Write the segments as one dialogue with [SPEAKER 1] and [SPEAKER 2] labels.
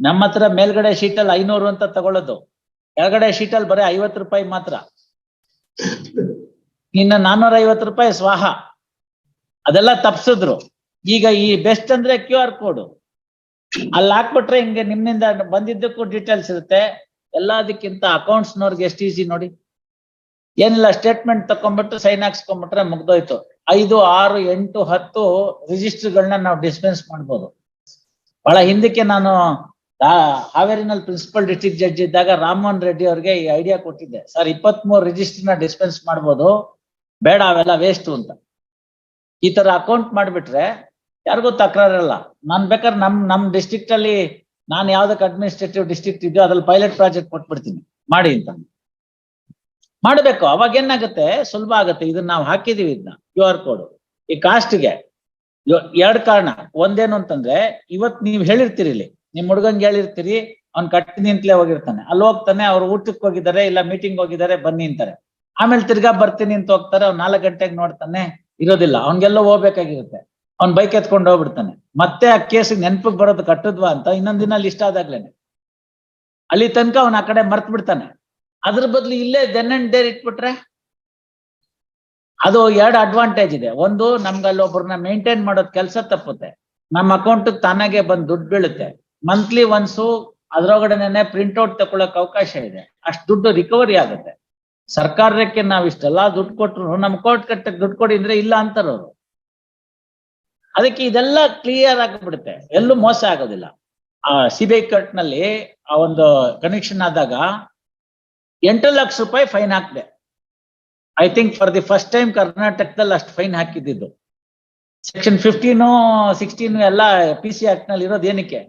[SPEAKER 1] ನಮ್ಮ ಹತ್ರ ಮೇಲ್ಗಡೆ ಅಲ್ಲಿ ಐನೂರು ಅಂತ ತಗೊಳ್ಳೋದು. ಕೆಳಗಡೆ ಶೀಟಲ್ಲಿ ಬರೀ ಐವತ್ತು ರೂಪಾಯಿ ಮಾತ್ರ. ಇನ್ನ ನಾನ್ನೂರ ಐವತ್ತು ರೂಪಾಯಿ ಸ್ವಾಹ. ಅದೆಲ್ಲ ತಪ್ಸಿದ್ರು. ಈಗ ಈ ಬೆಸ್ಟ್ ಅಂದ್ರೆ ಕ್ಯೂ ಆರ್ ಕೋಡ್ ಅಲ್ಲಿ ಹಾಕ್ಬಿಟ್ರೆ ಹಿಂಗೆ ನಿಮ್ಮಿಂದ ಬಂದಿದ್ದಕ್ಕೂ ಡೀಟೇಲ್ಸ್ ಇರುತ್ತೆ. ಎಲ್ಲದಕ್ಕಿಂತ ಅಕೌಂಟ್ಸ್ನವ್ರಿಗೆ ಎಷ್ಟು ಈಸಿ ನೋಡಿ. ಏನಿಲ್ಲ ಸ್ಟೇಟ್ಮೆಂಟ್ ತಕೊಂಡ್ಬಿಟ್ಟು ಸೈನ್ ಹಾಕ್ಸ್ಕೊಂಡ್ಬಿಟ್ರೆ ಮುಗ್ದೋಯ್ತು. ಐದು, ಆರು, ಎಂಟು, ಹತ್ತು ರಿಜಿಸ್ಟರ್ಗಳನ್ನ ನಾವು ಡಿಸ್ಪೆನ್ಸ್ ಮಾಡ್ಬೋದು. ಬಹಳ ಹಿಂದಕ್ಕೆ ನಾನು ಹಾವೇರಿನಲ್ಲಿ ಪ್ರಿನ್ಸಿಪಲ್ ಡಿಸ್ಟ್ರಿಕ್ಟ್ ಜಡ್ಜ್ ಇದ್ದಾಗ ರಾಮಮೋಹನ್ ರೆಡ್ಡಿ ಅವ್ರಿಗೆ ಈ ಐಡಿಯಾ ಕೊಟ್ಟಿದ್ದೆ. ಸರ್ ಇಪ್ಪತ್ತ್ ಮೂರು ನ ಡಿಸ್ಪೆನ್ಸ್ ಮಾಡ್ಬೋದು. ಬೇಡ, ಅವೆಲ್ಲ ವೇಸ್ಟ್ ಅಂತ. ಈ ತರ ಅಕೌಂಟ್ ಮಾಡ್ಬಿಟ್ರೆ ಯಾರಿಗೂ ತಕರಾರಿಲ್ಲ ನಾನ್ ಬೇಕಾದ್ರೆ ನಮ್ ನಮ್ ಡಿಸ್ಟ್ರಿಕ್ಟ್ ಅಲ್ಲಿ ನಾನು ಯಾವ್ದಕ್ಕೆ ಅಡ್ಮಿನಿಸ್ಟ್ರೇಟಿವ್ ಡಿಸ್ಟ್ರಿಕ್ಟ್ ಇದೆಯೋ ಅದ್ರಲ್ಲಿ ಪೈಲಟ್ ಪ್ರಾಜೆಕ್ಟ್ ಕೊಟ್ಬಿಡ್ತೀನಿ. ಮಾಡಿ ಅಂತ. ಮಾಡ್ಬೇಕು. ಅವಾಗ ಏನಾಗುತ್ತೆ? ಸುಲಭ ಆಗುತ್ತೆ. ಇದನ್ನ ನಾವು ಹಾಕಿದೀವಿ ಇದನ್ನ. ಕ್ಯೂ ಆರ್ ಕೋಡ್ ಈ ಕಾಸ್ಟ್ಗೆ ಎರಡ್ ಕಾರಣ. ಒಂದೇನು ಅಂತಂದ್ರೆ, ಇವತ್ ನೀವ್ ಹೇಳಿರ್ತೀರಿ ಇಲ್ಲಿ ನಿಮ್ ಹುಡುಗಂಗೆ ಹೇಳಿರ್ತೀರಿ, ಅವ್ನ್ ಕಟ್ಟಿ ನಿಂತ್ಲೆ ಹೋಗಿರ್ತಾನೆ. ಅಲ್ಲಿ ಹೋಗ್ತಾನೆ, ಅವ್ರು ಊಟಕ್ಕೆ ಹೋಗಿದ್ದಾರೆ, ಇಲ್ಲ ಮೀಟಿಂಗ್ ಹೋಗಿದ್ದಾರೆ, ಬನ್ನಿ ಅಂತಾರೆ. ಆಮೇಲೆ ತಿರ್ಗಾ ಬರ್ತೀನಿ ಅಂತ ಹೋಗ್ತಾರೆ, ಅವ್ನ್ ನಾಲ್ಕು ಗಂಟೆಗೆ ನೋಡ್ತಾನೆ, ಇರೋದಿಲ್ಲ. ಅವ್ನ್ಗೆಲ್ಲೋ ಹೋಗ್ಬೇಕಾಗಿರುತ್ತೆ. ಅವ್ನ್ ಬೈಕ್ ಎತ್ಕೊಂಡು ಹೋಗ್ಬಿಡ್ತಾನೆ. ಮತ್ತೆ ಆ ಕೇಸಿಗೆ ನೆನ್ಪಿಗೆ ಬರೋದು ಕಟ್ಟದ್ವಾ ಅಂತ ಇನ್ನೊಂದ್ ದಿನ ಲಿಸ್ಟ್ ಆದಾಗ್ಲೇನೆ. ಅಲ್ಲಿ ತನಕ ಅವ್ನ ಆ ಕಡೆ ಮರ್ತ್ ಬಿಡ್ತಾನೆ. ಅದ್ರ ಬದ್ಲು ಇಲ್ಲೇ ದೆನ್ ಅಂಡ್ ಡೇರ್ ಇಟ್ಬಿಟ್ರೆ ಅದು ಎರಡು ಅಡ್ವಾಂಟೇಜ್ ಇದೆ. ಒಂದು ನಮ್ಗೆ ಅಲ್ಲಿ ಒಬ್ಬರನ್ನ ಮೇಂಟೈನ್ ಮಾಡೋದ್ ಕೆಲಸ ತಪ್ಪುತ್ತೆ. ನಮ್ಮ ಅಕೌಂಟ್ ತಾನಾಗೆ ಬಂದ್ ದುಡ್ಡು ಬೀಳುತ್ತೆ. ಮಂತ್ಲಿ ಒನ್ಸು ಅದ್ರೊಳಗಡೆನೆ ಪ್ರಿಂಟ್ ಔಟ್ ತಗೊಳಕ್ ಅವಕಾಶ ಇದೆ. ಅಷ್ಟು ದುಡ್ಡು ರಿಕವರಿ ಆಗುತ್ತೆ. ಸರ್ಕಾರಕ್ಕೆ ನಾವ್ ಇಷ್ಟೆಲ್ಲ ದುಡ್ಡು ಕೊಟ್ರು, ನಮ್ ಕೋರ್ಟ್ ಕಟ್ಟಕ್ ದುಡ್ಡು ಕೊಡಿ ಅಂದ್ರೆ ಇಲ್ಲ ಅಂತಾರವ್ರು ಅದಕ್ಕೆ ಇದೆಲ್ಲ ಕ್ಲಿಯರ್ ಆಗಿಬಿಡುತ್ತೆ. ಎಲ್ಲೂ ಮೋಸ ಆಗೋದಿಲ್ಲ. ಆ ಸಿ ಬಿ ಐ ಕಟ್ನಲ್ಲಿ ಆ ಒಂದು ಕನೆಕ್ಷನ್ ಆದಾಗ ಎಂಟು ಲಕ್ಷ ರೂಪಾಯಿ ಫೈನ್ ಹಾಕಿದೆ. I think for the first time ಕರ್ನಾಟಕದಲ್ಲಿ ಅಷ್ಟು ಫೈನ್ ಹಾಕಿದ್ದು ಸೆಕ್ಷನ್ ಫಿಫ್ಟೀನು ಸಿಕ್ಸ್ಟೀನು ಎಲ್ಲ ಪಿ ಸಿ ಆಕ್ಟ್ನಲ್ಲಿ ಇರೋದು ಏನಕ್ಕೆ?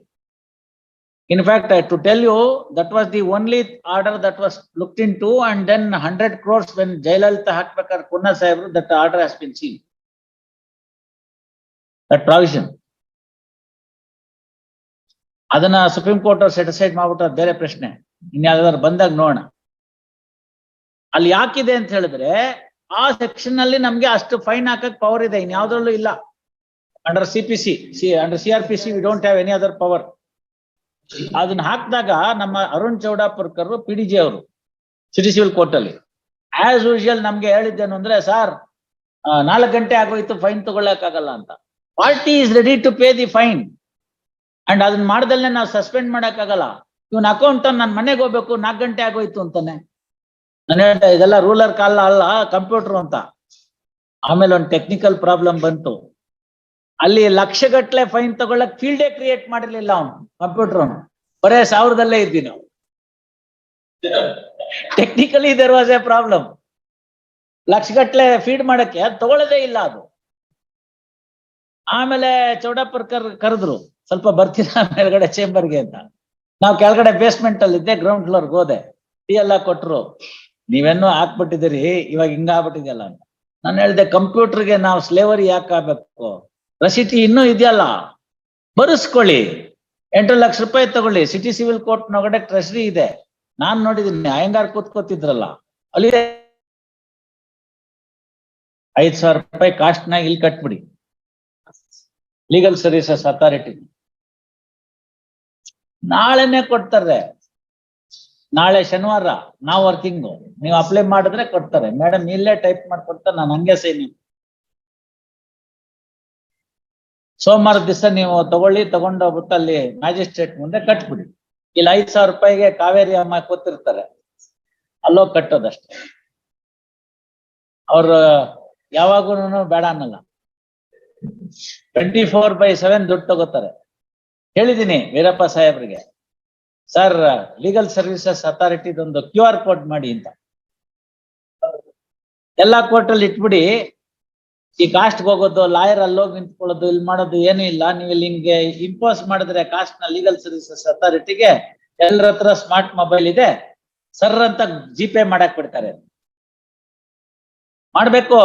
[SPEAKER 1] In fact to tell you that was the only order that was looked in to and then hundred crores when Jayalalithaa ಹಾಕ್ಬೇಕಾದ್ರೆ Kunha ಸಾಹೇಬ್ರು that order has been seen that provision ಅದನ್ನ supreme court ಅವ್ರು set aside ಮಾಡ್ಬಿಟ್ರೆ ಅದ್ ಬೇರೆ ಪ್ರಶ್ನೆ. ಇನ್ಯಾವ್ದಾದ್ರು ಬಂದಾಗ ನೋಡೋಣ. ಅಲ್ಲಿ ಯಾಕಿದೆ ಅಂತ ಹೇಳಿದ್ರೆ, ಆ ಸೆಕ್ಷನ್ ಅಲ್ಲಿ ನಮ್ಗೆ ಅಷ್ಟು ಫೈನ್ ಹಾಕಕ್ ಪವರ್ ಇದೆ. ಇನ್ಯಾವ್ದ್ರಲ್ಲೂ ಇಲ್ಲ. Under C P C C under C R P C we don't have any other power ಅದನ್ನ ಹಾಕಿದಾಗ ನಮ್ಮ Arun Chowdapurkar P D G ಅವರು ಸಿಟಿ ಸಿವಿಲ್ ಕೋರ್ಟ್ ಅಲ್ಲಿ. ಆಸ್ ಯೂಶುವಲ್ ನಮ್ಗೆ ಹೇಳಿದ್ದೇನು ಅಂದ್ರೆ ಸರ್ ನಾಲ್ಕು ಗಂಟೆ ಆಗೋಯ್ತು ಫೈನ್ ಆಗಲ್ಲ ಅಂತ. Party is ready to pay the fine and ಅದನ್ನ ಮಾಡ್ದಲ್ಲೇ ನಾವು ಸಸ್ಪೆಂಡ್ ಮಾಡಕ್ಕಾಗಲ್ಲ. ಇವನ್ ಅಕೌಂಟ್ ನನ್ ಮನೆಗೆ ಹೋಗ್ಬೇಕು, ನಾಲ್ಕು ಗಂಟೆ ಆಗೋಯ್ತು ಅಂತಾನೆ. ನಾನು ಹೇಳ್ತಾ ಇದೆಲ್ಲ ರೂಲರ್ ಕಾಲ ಅಲ್ಲ ಕಂಪ್ಯೂಟರ್ ಅಂತ. ಆಮೇಲೆ ಒಂದು ಟೆಕ್ನಿಕಲ್ ಪ್ರಾಬ್ಲಮ್ ಬಂತು. ಅಲ್ಲಿ ಲಕ್ಷಗಟ್ಲೆ ಫೈನ್ ತಗೊಳಕ್ ಫೀಲ್ಡೇ ಕ್ರಿಯೇಟ್ ಮಾಡಿರ್ಲಿಲ್ಲ ಅವನು ಕಂಪ್ಯೂಟರ್ ಅವನು. ಬರೇ ಸಾವಿರದಲ್ಲೇ ಇದ್ವಿ ನಾವು. Technically there was a problem ಲಕ್ಷಗಟ್ಲೆ feed ಮಾಡಕ್ಕೆ ಅದು ತಗೊಳ್ಳೋದೇ ಇಲ್ಲ ಅದು. ಆಮೇಲೆ ಚೌಡಪ್ಪರ್ ಕರ್, ಕರೆದ್ರು, ಸ್ವಲ್ಪ ಬರ್ತೀರಾ ಮೇಲ್ಗಡೆ ಚೇಂಬರ್ಗೆ ಅಂತ. ನಾವು ಕೆಳಗಡೆ ಬೇಸ್ಮೆಂಟ್ ಅಲ್ಲಿ ಇದ್ದೆ ಗ್ರೌಂಡ್ ಫ್ಲೋರ್ ಹೋದೆ. ಟೀ ಎಲ್ಲ ಕೊಟ್ರು. ನೀವೇನೋ ಹಾಕ್ಬಿಟ್ಟಿದ್ದೀರಿ, ಇವಾಗ ಹಿಂಗಾಗ್ಬಿಟ್ಟಿದೆಯಲ್ಲ ಅಂತ. ನಾನು ಹೇಳ್ದೆ ಕಂಪ್ಯೂಟರ್ಗೆ ನಾವು ಸ್ಲೇವರಿ ಯಾಕೆ ಆಗ್ಬೇಕು? ರಸೀಟಿ ಇನ್ನೂ ಇದೆಯಲ್ಲ? ಬರೆಸ್ಕೊಳ್ಳಿ. ಎಂಟು ಲಕ್ಷ ರೂಪಾಯಿ ತಗೊಳ್ಳಿ. ಸಿಟಿ ಸಿವಿಲ್ ಕೋರ್ಟ್ ನೊಳಗಡೆ ಟ್ರೆಷರಿ ಇದೆ. ನಾನ್ ನೋಡಿದೀನಿ. ಅಯ್ಯಂಗಾರ್ ಕೂತ್ಕೋತಿದ್ರಲ್ಲ. ಅಲ್ಲಿ ಐದ್ ಸಾವಿರ ರೂಪಾಯಿ ಕಾಸ್ಟ್ನ ಇಲ್ಲಿ ಕಟ್ಬಿಡಿ. ಲೀಗಲ್ ಸರ್ವಿಸಸ್ ಅಥಾರಿಟಿ ನಾಳೆನೆ ಕೊಡ್ತಾರೆ. ನಾಳೆ ಶನಿವಾರ. ನಾವು ವರ್ಕಿಂಗು ನೀವು ಅಪ್ಲೈ ಮಾಡಿದ್ರೆ ಕೊಡ್ತಾರೆ. ಮೇಡಮ್, ಇಲ್ಲೇ ಟೈಪ್ ಮಾಡ್ಕೊಡ್ತಾರೆ. ನಾನು ಹಂಗೆ ಸೈನ್ ಸೋಮವಾರ ದಿವಸ ನೀವು ತಗೊಳ್ಳಿ ತಗೊಂಡೋಗ್ಬಿಟ್ಟು ಅಲ್ಲಿ ಮ್ಯಾಜಿಸ್ಟ್ರೇಟ್ ಮುಂದೆ ಕಟ್ಬಿಡಿ. ಇಲ್ಲಿ ಐದ್ ಸಾವಿರ ರೂಪಾಯಿಗೆ ಕಾವೇರಿ ಅಮ್ಮ ಕೂತಿರ್ತಾರೆ. ಅಲ್ಲೋ ಕಟ್ಟೋದಷ್ಟೇ. ಅವ್ರು ಯಾವಾಗೂ ಬೇಡ ಅನ್ನಲ್ಲ. ಟ್ವೆಂಟಿ ಫೋರ್ ಬೈ ಸೆವೆನ್ ದುಡ್ಡು ತಗೋತಾರೆ. ಹೇಳಿದೀನಿ ವೀರಪ್ಪ ಸಾಹೇಬ್ರಿಗೆ. ಸರ್ ಲೀಗಲ್ ಸರ್ವಿಸಸ್ ಅಥಾರಿಟಿದೊಂದು ಕ್ಯೂ ಆರ್ ಕೋಡ್ ಮಾಡಿ ಅಂತ. ಎಲ್ಲಾ ಕೋರ್ಟಲ್ಲಿ ಇಟ್ಬಿಡಿ ಈ ಕಾಸ್ಟ್ ಹೋಗೋದು ಲಾಯರ್ ಅಲ್ಲಿ ಹೋಗಿ ನಿಂತ್ಕೊಳ್ಳೋದು, ಇಲ್ಲಿ ಮಾಡೋದು ಏನೂ ಇಲ್ಲ. ನೀವು ಇಲ್ಲಿ ಹಿಂಗೆ ಇಂಪೋಸ್ ಮಾಡಿದ್ರೆ ಕಾಸ್ಟ್ನ ಲೀಗಲ್ ಸರ್ವಿಸಸ್ ಅಥಾರಿಟಿಗೆ ಎಲ್ಲರ ಹತ್ರ ಸ್ಮಾರ್ಟ್ ಮೊಬೈಲ್ ಇದೆ. ಸರ್ ಅಂತ ಜಿ ಪೇ ಮಾಡಕ್ ಬಿಡ್ತಾರೆ. ಮಾಡ್ಬೇಕು?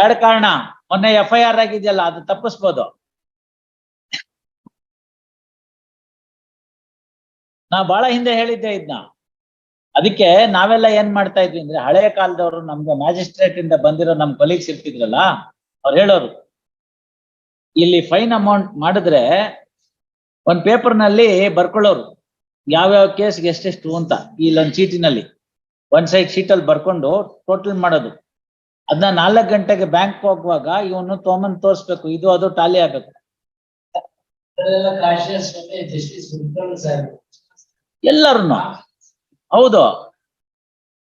[SPEAKER 1] ಎರಡು ಕಾರಣ? ಮೊನ್ನೆ ಎಫ್ ಐ ಆರ್ ಆಗಿದೆಯಲ್ಲ, ಅದು ತಪ್ಪಿಸ್ಬೋದು. ನಾ ಬಹಳ ಹಿಂದೆ ಹೇಳಿದ್ದೆ ಇದನ್ನ ಅದಕ್ಕೆ ನಾವೆಲ್ಲ ಏನ್ ಮಾಡ್ತಾ ಇದ್ವಿ ಅಂದ್ರೆ ಹಳೆಯ ಕಾಲದವರು ನಮ್ಗೆ ಮ್ಯಾಜಿಸ್ಟ್ರೇಟ್ ಇಂದ ಬಂದಿರೋ ನಮ್ ಕೊಲೀಗ್ಸ್ ಇರ್ತಿದ್ರಲ್ಲ ಅವ್ರು ಹೇಳೋರು ಇಲ್ಲಿ ಫೈನ್ ಅಮೌಂಟ್ ಮಾಡಿದ್ರೆ ಒಂದ್ ಪೇಪರ್ನಲ್ಲಿ ಬರ್ಕೊಳ್ಳೋರು ಯಾವ್ಯಾವ ಕೇಸ್ಗೆ ಎಷ್ಟೆಷ್ಟು ಅಂತ ಇಲ್ಲೊಂದ್ ಚೀಟಿನಲ್ಲಿ ಒಂದ್ ಸೈಡ್ ಶೀಟ್ ಅಲ್ಲಿ ಬರ್ಕೊಂಡು ಟೋಟಲ್ ಮಾಡೋದು. ಅದನ್ನ ನಾಲ್ಕು ಗಂಟೆಗೆ ಬ್ಯಾಂಕ್ ಹೋಗುವಾಗ ಇವನು ತೋಮನ್ ತೋರಿಸ್ಬೇಕು ಇದು ಅದು ಟಾಲಿ ಆಗ್ಬೇಕು.
[SPEAKER 2] ಕಾಶಿಯಸ್
[SPEAKER 1] ಹೌದು.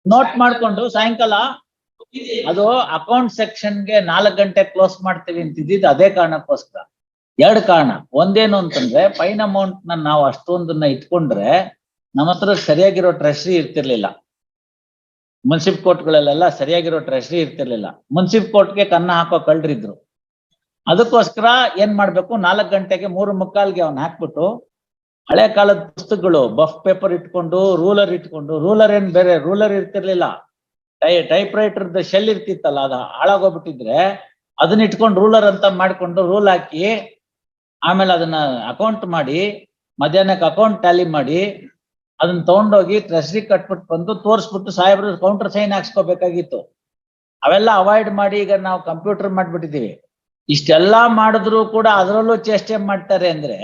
[SPEAKER 1] ನೋಟ್ ಮಾಡ್ಕೊಂಡು ಸಾಯಂಕಾಲ ಅದು ಅಕೌಂಟ್ ಸೆಕ್ಷನ್ಗೆ ನಾಲ್ಕು ಗಂಟೆ ಕ್ಲೋಸ್ ಮಾಡ್ತೀವಿ ಅಂತಿದ್ದು ಅದೇ ಕಾರಣಕ್ಕೋಸ್ಕರ. ಎರಡು ಕಾರಣ. ಒಂದೇನು ಅಂತಂದ್ರೆ ಫೈನ್ ಅಮೌಂಟ್ನ ನಾವು ಅಷ್ಟೊಂದನ್ನ ಇಟ್ಕೊಂಡ್ರೆ ನಮ್ಮ ಹತ್ರ ಸರಿಯಾಗಿರೋ ಟ್ರೆಷರಿ ಇರ್ತಿರ್ಲಿಲ್ಲ. ಮುನ್ಸಿಪ್ ಕೋರ್ಟ್ಗಳಲ್ಲೆಲ್ಲ ಸರಿಯಾಗಿರೋ ಟ್ರೆಷರಿ ಇರ್ತಿರ್ಲಿಲ್ಲ. ಮುನ್ಸಿಪ್ ಕೋರ್ಟ್ಗೆ ಕನ್ನ ಹಾಕೋ ಕಳ್ರಿದ್ರು ಅದಕ್ಕೋಸ್ಕರ ಏನ್ ಮಾಡ್ಬೇಕು? ನಾಲ್ಕು ಗಂಟೆಗೆ ಮೂರು ಮುಕ್ಕಾಲ್ಗೆ ಅವ್ನ ಹಾಕ್ಬಿಟ್ಟು ಹಳೆ ಕಾಲದ ಪುಸ್ತಕಗಳು, ಬಫ್ ಪೇಪರ್ ಇಟ್ಕೊಂಡು, ರೂಲರ್ ಇಟ್ಕೊಂಡು, ರೂಲರ್ ಏನ್ ಬೇರೆ, ರೂಲರ್ ಇರ್ತಿರ್ಲಿಲ್ಲ. ಟೈ ಟೈಪ್ ರೈಟರ್ ಶೆಲ್ ಇರ್ತಿತ್ತಲ್ಲ, ಅದು ಹಾಳಾಗೋಗ್ಬಿಟ್ಟಿದ್ರೆ ಅದನ್ನ ಇಟ್ಕೊಂಡು ರೂಲರ್ ಅಂತ ಮಾಡ್ಕೊಂಡು ರೂಲ್ ಹಾಕಿ, ಆಮೇಲೆ ಅದನ್ನ ಅಕೌಂಟ್ ಮಾಡಿ ಮಧ್ಯಾಹ್ನಕ್ಕೆ ಅಕೌಂಟ್ ಟ್ಯಾಲಿ ಮಾಡಿ, ಅದನ್ನ ತಗೊಂಡೋಗಿ ಟ್ರೆಸ್ರಿ ಕಟ್ಬಿಟ್ಟು ಬಂದು ತೋರಿಸ್ಬಿಟ್ಟು ಸಾಹೇಬ್ರು ಕೌಂಟರ್ ಸೈನ್ ಹಾಕ್ಸ್ಕೋಬೇಕಾಗಿತ್ತು. ಅವೆಲ್ಲ ಅವಾಯ್ಡ್ ಮಾಡಿ ಈಗ ನಾವು ಕಂಪ್ಯೂಟರ್ ಮಾಡ್ಬಿಟ್ಟಿದೀವಿ. ಇಷ್ಟೆಲ್ಲಾ ಮಾಡಿದ್ರು ಕೂಡ ಅದರಲ್ಲೂ ಚೇಷ್ಟೆ ಮಾಡ್ತಾರೆ ಅಂದ್ರೆ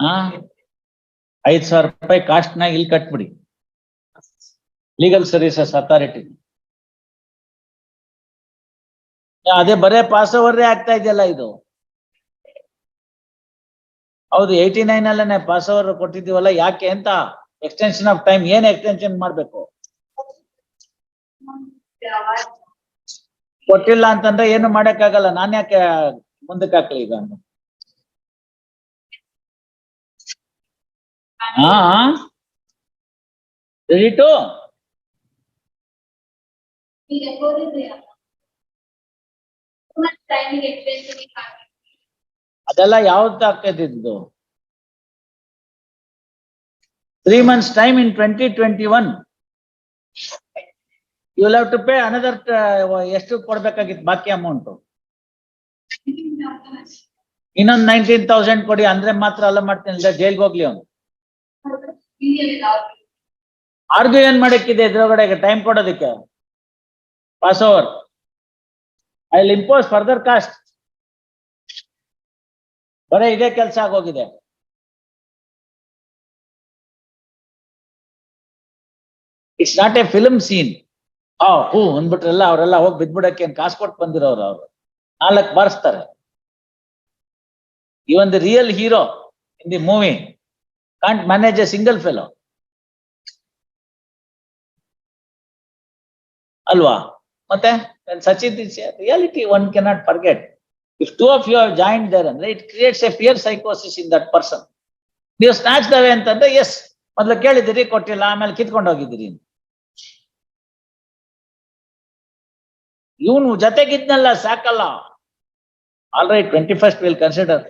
[SPEAKER 1] ಆ? ಐದ್ ಸಾವಿರ ರೂಪಾಯಿ ಕಾಸ್ಟ್ ನಾಗ ಇಲ್ಲಿ ಕಟ್ಬಿಡಿ. ಲೀಗಲ್ ಸರ್ವಿಸಸ್ ಅಥಾರಿಟಿ ಅದೇ ಬರೇ ಪಾಸ್ ಓವರ್ ಆಗ್ತಾ ಇದೆಯಲ್ಲ ಇದು? ಹೌದು ಏಯ್ಟಿ ನೈನ್ ಅಲ್ಲೇನೆ ಪಾಸ್ ಓವರ್ ಕೊಟ್ಟಿದ್ದೀವಲ್ಲ, ಯಾಕೆ ಅಂತ? ಎಕ್ಸ್ಟೆನ್ಷನ್ ಆಫ್ ಟೈಮ್ ಏನ್ ಎಕ್ಸ್ಟೆನ್ಷನ್ ಮಾಡ್ಬೇಕು? ಕೊಟ್ಟಿಲ್ಲ ಅಂತಂದ್ರೆ ಏನು ಮಾಡಕ್ಕಾಗಲ್ಲ, ನಾನ್ ಯಾಕೆ ಮುಂದಕ್ಕೆ ಹಾಕ್ಲಿ ಈಗ ಅದೆಲ್ಲ ಯಾವ್ದು ಆಗ್ತಿದ್ದು three months time in twenty twenty one you love to pay another ಎಷ್ಟು ಕೊಡ್ಬೇಕಾಗಿತ್ತು ಬಾಕಿ ಅಮೌಂಟ್ ಇನ್ನೊಂದು ನೈನ್ಟೀನ್ ತೌಸಂಡ್ ಕೊಡಿ ಅಂದ್ರೆ ಮಾತ್ರ ಅಲ್ಲ ಮಾಡ್ತೀನಿ ಜೈಲ್ಗೆ ಹೋಗ್ಲಿ ಅವ್ನು. ಆರ್ಗ್ಯೂ ಏನ್ ಮಾಡಕ್ಕಿದೆ ಇದ್ರೊಳಗಡೆ ಟೈಮ್ ಕೊಡೋದಕ್ಕೆ. Pass over I will impose further cost ಬರೇ ಇದೇ ಕೆಲಸ ಆಗೋಗಿದೆ. It's not a film scene ಆ ಹೂ, ಅಂದ್ಬಿಟ್ರೆಲ್ಲ ಅವರೆಲ್ಲ ಹೋಗಿ ಬಿದ್ಬಿಡಕ್ಕೆ ಏನ್ ಕಾಸು ಕೊಟ್ಟು ಬಂದಿರೋರು ಅವರು. ನಾಲ್ಕು ಬಾರಿಸ್ತಾರೆ. ಇವನ್ ಒಂದು real hero in the movie can't manage a single fellow ಅಲ್ವಾ? ಮತ್ತೆ Sachin reality one cannot forget if two of you have joint there ಅಂದ್ರೆ ಇಟ್ ಕ್ರಿಯೇಟ್ಸ್ ಎ ಫಿಯರ್ ಸೈಕೋಸಿಸ್ ಇನ್ ದಟ್ ಪರ್ಸನ್ ನೀವು ಸ್ನಾಚ್ ದವೆ ಅಂತಂದ್ರೆ ಎಸ್ ಮೊದ್ಲು ಕೇಳಿದಿರಿ ಕೊಟ್ಟಿಲ್ಲ, ಆಮೇಲೆ ಕಿತ್ಕೊಂಡು ಹೋಗಿದ್ದೀರಿ ಇವನು ಜೊತೆಗಿದ್ನಲ್ಲ, ಸಾಕಲ್ಲ. All right twenty first will consider